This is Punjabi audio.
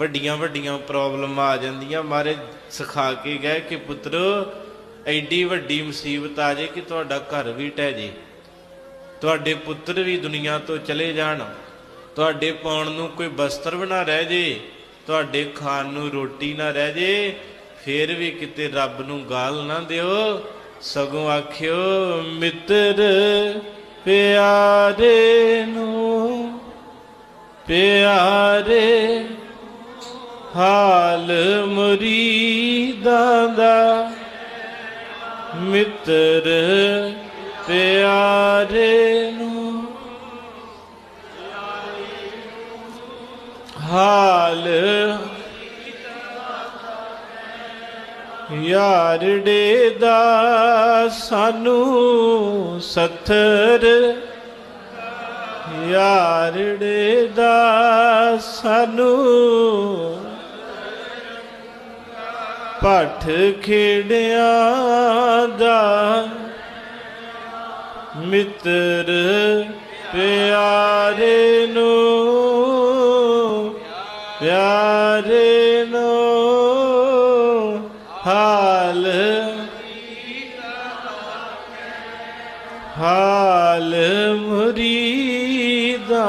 ਵੱਡੀਆਂ ਵੱਡੀਆਂ ਪ੍ਰੋਬਲਮਾਂ ਆ ਜਾਂਦੀਆਂ। ਮਾਰੇ ਸਿਖਾ ਕੇ ਗਏ ਕਿ ਪੁੱਤਰ, ਐਡੀ ਵੱਡੀ ਮੁਸੀਬਤ ਆ ਜੇ ਕਿ ਤੁਹਾਡਾ ਘਰ ਵੀ ਟਹਿ ਜੇ। ਤੁਹਾਡੇ ਪੁੱਤਰ ਵੀ ਦੁਨੀਆ ਤੋਂ ਚਲੇ ਜਾਣ। ਤੁਹਾਡੇ ਪਾਉਣ ਨੂੰ ਕੋਈ ਬਸਤਰ ਵੀ ਨਾ ਰਹਿ ਜੇ। ਤੁਹਾਡੇ ਖਾਣ ਨੂੰ ਰੋਟੀ ਨਾ ਰਹਿ ਜੇ। ਫੇਰ ਵੀ ਕਿਤੇ ਰੱਬ ਨੂੰ ਗਾਲ ਨਾ ਦਿਓ। ਸਗੋਂ ਆਖਿਓ, ਮਿੱਤਰ ਪਿਆਰੇ ਨੂੰ, ਪਿਆਰੇ ਹਾਲ ਮੁਰੀਦਾਂ ਦਾ ਮਿੱਤਰ ਪਿਆਰੇ ਨੂੰ। ਹਾਲ ਯਾਰੜੇ ਦਾ ਸਾਨੂੰ ਸੱਥਰ। ਯਾਰੜੇ ਦਾ ਸਾਨੂੰ ਪੱਠ ਖੇੜਿਆਂ ਦਾ ਮਿੱਤਰ ਪਿਆਰੇ ਨੂੰ ਪਿਆਰੇ ਨੂੰ ਹਾਲ ਹਾਲ ਮੁਰੀਦਾ